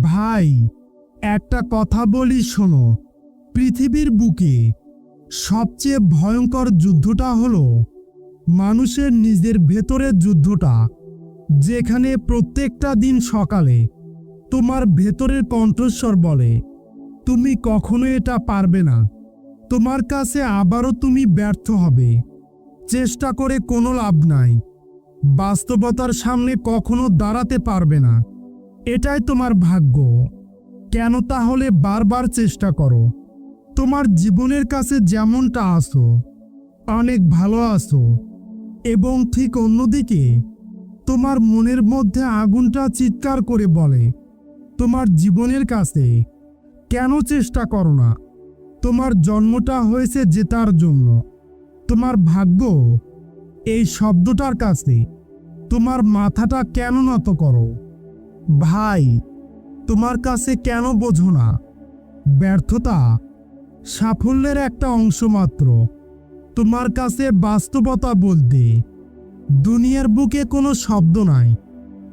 ভাই, একটা কথা বলি শোনো। পৃথিবীর বুকে সবচেয়ে ভয়ঙ্কর যুদ্ধটা হলো মানুষের নিজের ভেতরের যুদ্ধটা, যেখানে প্রত্যেকটা দিন সকালে তোমার ভেতরের কণ্ঠস্বর বলে, তুমি কখনো এটা পারবে না। তোমার কাছে আবারও তুমি ব্যর্থ হবে। চেষ্টা করে কোনো লাভ নাই। বাস্তবতার সামনে কখনো দাঁড়াতে পারবে না। এটাই তোমার ভাগ্য। কেন তাহলে বারবার চেষ্টা করো। তোমার জীবনের কাছে যেমনটা আসো অনেক ভালো আসো এবং ঠিক অন্যদিকে, তোমার মনের মধ্যে আগুনটা চিৎকার করে বলে, তোমার জীবনের কাছে, কেন চেষ্টা করো না? তোমার জন্মটা হয়েছে জেতার জন্য। তোমার ভাগ্য, এই শব্দটার কাছে, তোমার মাথাটা কেন নত করো? ভাই, তোমার কাছে কেন বোঝো না? ব্যর্থতা সাফল্যের একটা অংশ মাত্র। তোমার কাছে বাস্তবতা বলতে দুনিয়ার বুকে কোনো শব্দ নাই।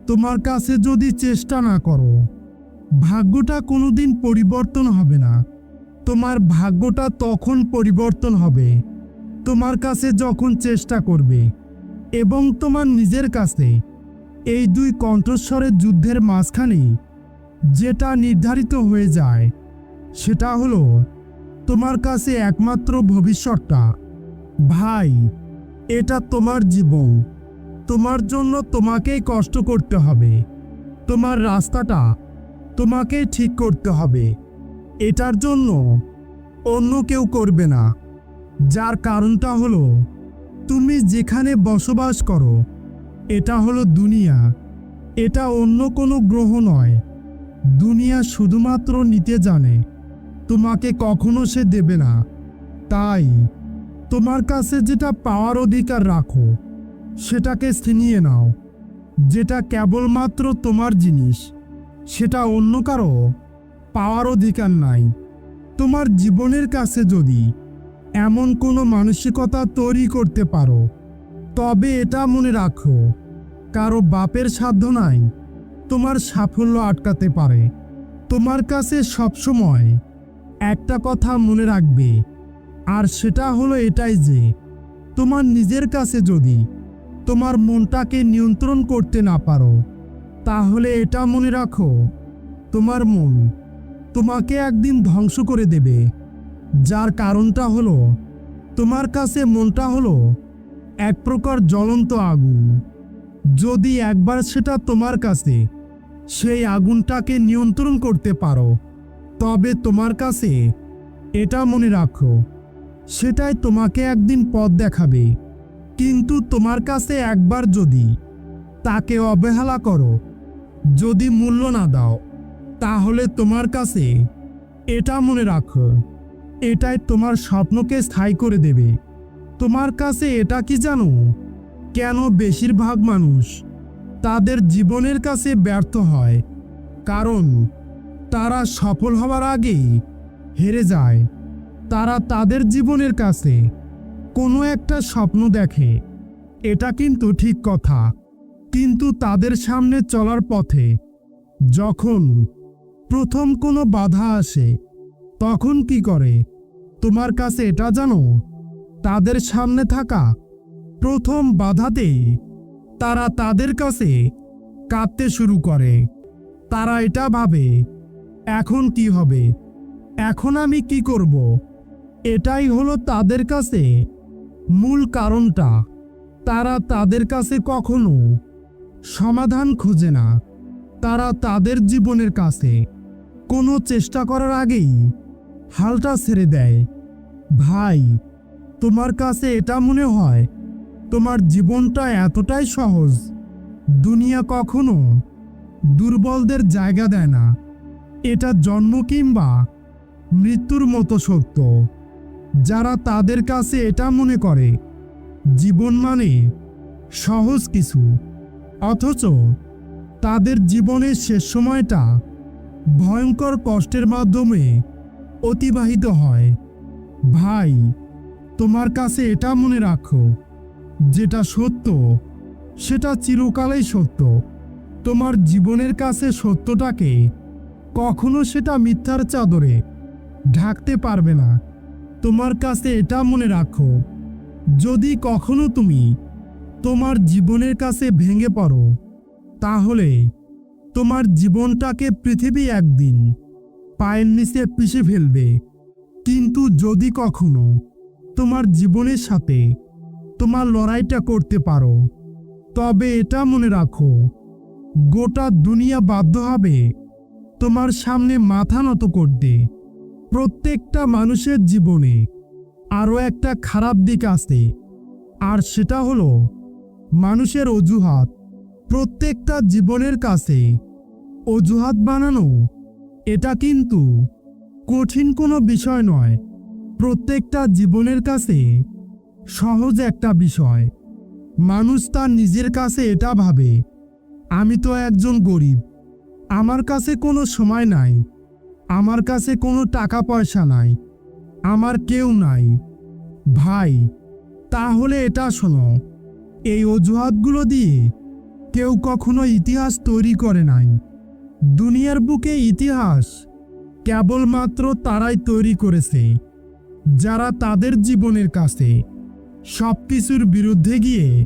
তোমার কাছে যদি চেষ্টা না করো, ভাগ্যটা কোনোদিন পরিবর্তন হবে না। তোমার ভাগ্যটা তখন পরিবর্তন হবে। তোমার কাছে যখন চেষ্টা করবে এবং তোমার নিজের কাছে এই দুই কণ্ঠস্বরের যুদ্ধের মাঝখানে যেটা নির্ধারিত হয়ে যায়, সেটা হলো, তোমার কাছে একমাত্র ভবিষ্যৎটা। ভাই, এটা তোমার জীবন। তোমার জন্য তোমাকেই কষ্ট করতে হবে। তোমার রাস্তাটা তোমাকেই ঠিক করতে হবে। এটার জন্য অন্য কেউ করবে না। যার কারণটা হলো, তুমি যেখানে বসবাস করো এটা হলো দুনিয়া। এটা অন্য কোনো গ্রহ নয়। দুনিয়া শুধুমাত্র নিতে জানে। তোমাকে কখনো সে দেবে না। তাই তোমার কাছে যেটা পাওয়ার অধিকার রাখো, সেটাকে ছিনিয়ে নাও। যেটা কেবলমাত্র তোমার জিনিস, সেটা অন্য কারও পাওয়ার অধিকার নাই। তোমার জীবনের কাছে যদি এমন কোনো মানসিকতা তৈরি করতে পারো তবে এটা মনে রাখো, কারও বাপের সাধ্য নাই তোমার সাফল্য আটকাতে পারে। তোমার কাছে সবসময় একটা কথা মনে রাখবে, আর সেটা হলো এটাই যে, তোমার নিজের কাছে যদি তোমার মনটাকে নিয়ন্ত্রণ করতে না পারো, তাহলে এটা মনে রাখো, তোমার মন তোমাকে একদিন ধ্বংস করে দেবে। যার কারণটা হলো, তোমার কাছে মনটা হলো এক প্রকার জ্বলন্ত আগুন। যদি একবার সেটা তোমার কাছে, সেই আগুনটাকে নিয়ন্ত্রণ করতে পারো, তবে তোমার কাছে এটা মনে রাখো, সেটাই তোমাকে একদিন পথ দেখাবে। কিন্তু তোমার কাছে একবার যদি তাকে অবহেলা করো, যদি মূল্য না দাও, তাহলে তোমার কাছে এটা মনে রাখো, এটাই তোমার স্বপ্নকে স্থায়ী করে দেবে। তোমার কাছে এটা কি জানো? কেন বেশিরভাগ মানুষ তাদের জীবনের কাছে ব্যর্থ হয়? কারণ তারা সফল হওয়ার আগেই হেরে যায়। তারা তাদের জীবনের কাছে কোনো একটা স্বপ্ন দেখে। এটা কিন্তু ঠিক কথা। কিন্তু তাদের সামনে চলার পথে যখন প্রথম কোনো বাধা আসে, তখন কি করে? তোমার কাছে এটা জানো? তাদের সামনে থাকা প্রথম বাধাতেই তারা তাদের কাছে কাঁদতে শুরু করে। তারা এটা ভাবে, এখন কি হবে? এখন আমি কি করব? এটাই হলো তাদের কাছে মূল কারণটা। তারা তাদের কাছে কখনো সমাধান খোঁজে না। তারা তাদের জীবনের কাছে কোনো চেষ্টা করার আগেই হালটা ছেড়ে দেয়। ভাই তোমার কাছে এটা মনে হয়, তোমার জীবনটা এতটাই সহজ। দুনিয়া কখনো দুর্বলদের জায়গা দেয় না। এটা জন্ম কিংবা মৃত্যুর মতো সত্য। যারা তাদের কাছে এটা মনে করে, জীবন মানে সহজ কিছু। অথচ তাদের জীবনের শেষ সময়টা ভয়ঙ্কর কষ্টের মাধ্যমে অতিবাহিত হয়। ভাই তোমার কাছে এটা মনে রাখো, যেটা সত্য, সেটা চিরকালেই সত্য। তোমার জীবনের কাছে সত্যটাকে কখনো সেটা মিথ্যার চাদরে ঢাকতে পারবে না। তোমার কাছে এটা মনে রাখো, যদি কখনো তুমি তোমার জীবনের কাছে ভেঙে পড়ো, তাহলে তোমার জীবনটাকে পৃথিবী একদিন পায়ের নিচে পিষে ফেলবে। কিন্তু যদি কখনো তোমার জীবনের সাথে তোমার লড়াইটা করতে পারো। তবে এটা মনে রাখো, গোটা দুনিয়া বাধ্য হবে তোমার সামনে মাথা নত করতে। প্রত্যেকটা মানুষের জীবনে আরও একটা খারাপ দিক আছে, আর সেটা হলো মানুষের অজুহাত। প্রত্যেকটা জীবনের কাছে অজুহাত বানানো, এটা কিন্তু কঠিন কোনো বিষয় নয়। প্রত্যেকটা জীবনের কাছে সহজ একটা বিষয়। মানুষ তার নিজের কাছে এটা ভাবে, আমি তো একজন গরিব, আমার কাছে কোনো সময় নাই, আমার কাছে কোনো টাকা পয়সা নাই, আমার কেউ নাই। ভাই, তাহলে এটা শোনো, এই অজুহাতগুলো দিয়ে কেউ কখনো ইতিহাস তৈরি করে নাই। দুনিয়ার বুকে ইতিহাস কেবলমাত্র তারাই তৈরি করেছে। যারা তাদের জীবনের কাছে সব কিছুর বিরুদ্ধে গিয়ে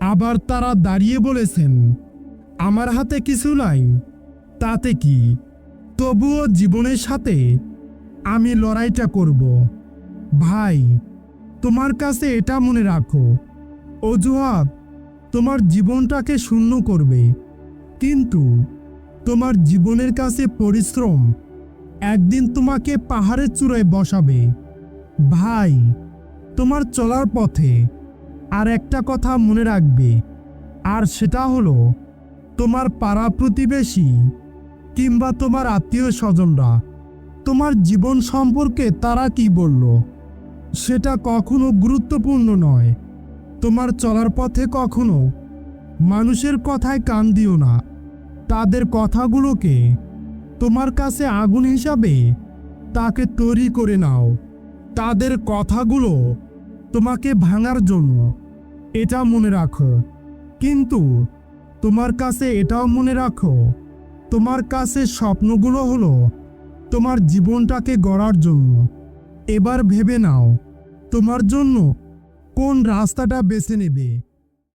আবার তারা দাঁড়িয়ে বলেছেন, আমার হাতে কিছু নাই, তাতে কি? তবুও জীবনের সাথে আমি লড়াইটা করব। ভাই, তোমার কাছে এটা মনে রাখো। অজুহাত, তোমার জীবনটাকে শূন্য করবে। কিন্তু তোমার জীবনের কাছে পরিশ্রম একদিন তোমাকে পাহাড়ের চূড়ায় বসাবে। ভাই, তোমার চলার পথে আর একটা কথা মনে রাখবে, আর সেটা হলো, তোমার পাড়া প্রতিবেশী কিংবা তোমার আত্মীয় স্বজনরা, তোমার জীবন সম্পর্কে তারা কি বলল? সেটা কখনো গুরুত্বপূর্ণ নয়। তোমার চলার পথে কখনো মানুষের কথায় কান দিও না। তাদের কথাগুলোকে তোমার কাছে আগুন হিসাবে তাকে তৈরি করে নাও। তাদের কথাগুলো তোমাকে ভাঙার জন্য এটা মনে রাখো। কিন্তু তোমার কাছে এটাও মনে রাখো, তোমার কাছে স্বপ্নগুলো হলো তোমার জীবনটাকে গড়ার জন্য। এবার ভেবে নাও, তোমার জন্য কোন রাস্তাটা বেছে নেবে?